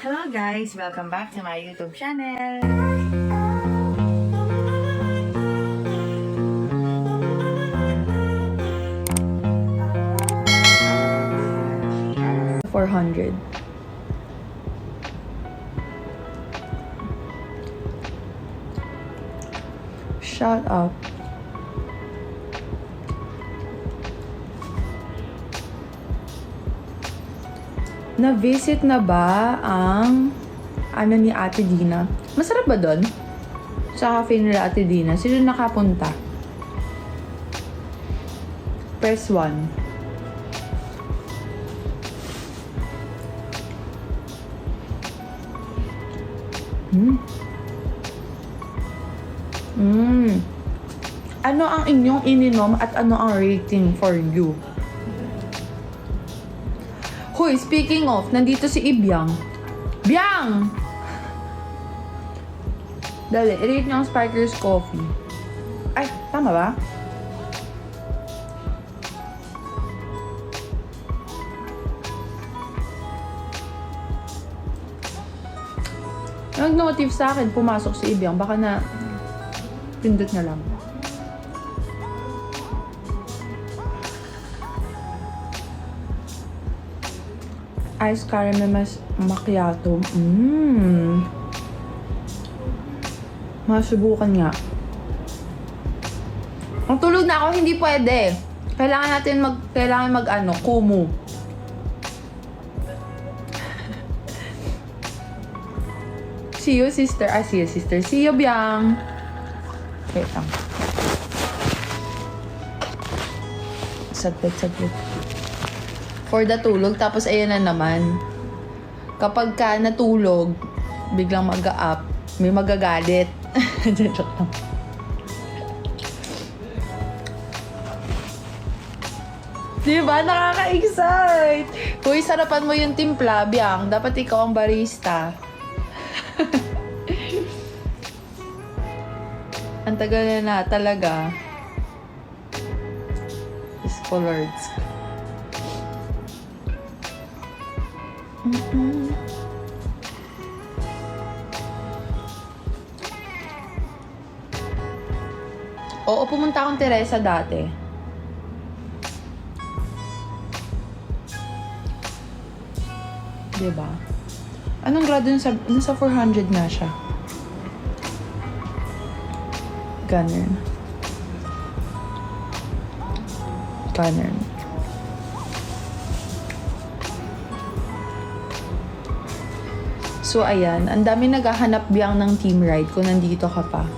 Hello guys! Welcome back to my YouTube channel! Four hundred. Shut up. Na-visit na ba ang ano ni Ate Dina? Masarap ba doon? Sa cafe nila Ate Dina. Sino nakapunta? Press 1. Hmm. Hmm. Ano ang inyong ininom at ano ang rating for you? Hoy, speaking of, nandito si Ibyang. Byang! Dali, rate niyo ang Sparkers Coffee. Ay, tama ba? Nag-notif sa akin, pumasok si Ibyang. Baka na pindot na lang. Ice caramel macchiato. Mmm. Masubukan nga. Ang na ako, hindi pwede. Kailangan natin mag, kailangan mag ano, kumu. See you, sister. Ah, see you, sister. See you, Biang. Wait lang. Saglit, saglit. For the tulog, tapos ayan na naman. Kapag ka natulog, biglang mag-up, may magagalit. Joke lang. Diba? Nakaka-excite! Uy, sarapan mo yung timpla, Biang. Dapat ikaw ang barista. Ang tagal na na talaga. Scholars. Mm-mm. Oo, pumunta akong Teresa dati. Diba? Anong grado nasa, nasa 400 na siya? Ganun. Ganun. So, ayan. Ang dami naghahanap biyang ng team ride kung nandito ka pa.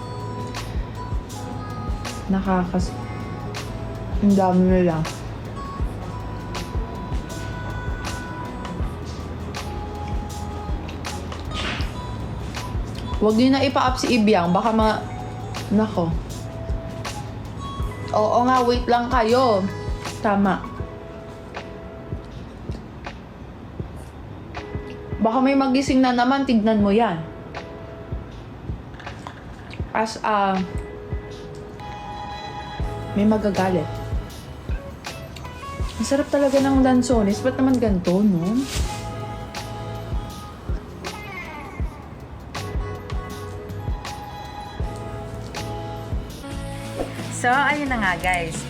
Nakakas... Ang dami nila. Huwag niyo na ipa-up si Ibyang. Baka ma... Nako. Oo nga, wait lang kayo. Tama. Baka may magising na naman, tignan mo yan. As a... may magagalit. Ang sarap talaga ng lansones. Ba't naman ganito, no? So, ayun na nga guys.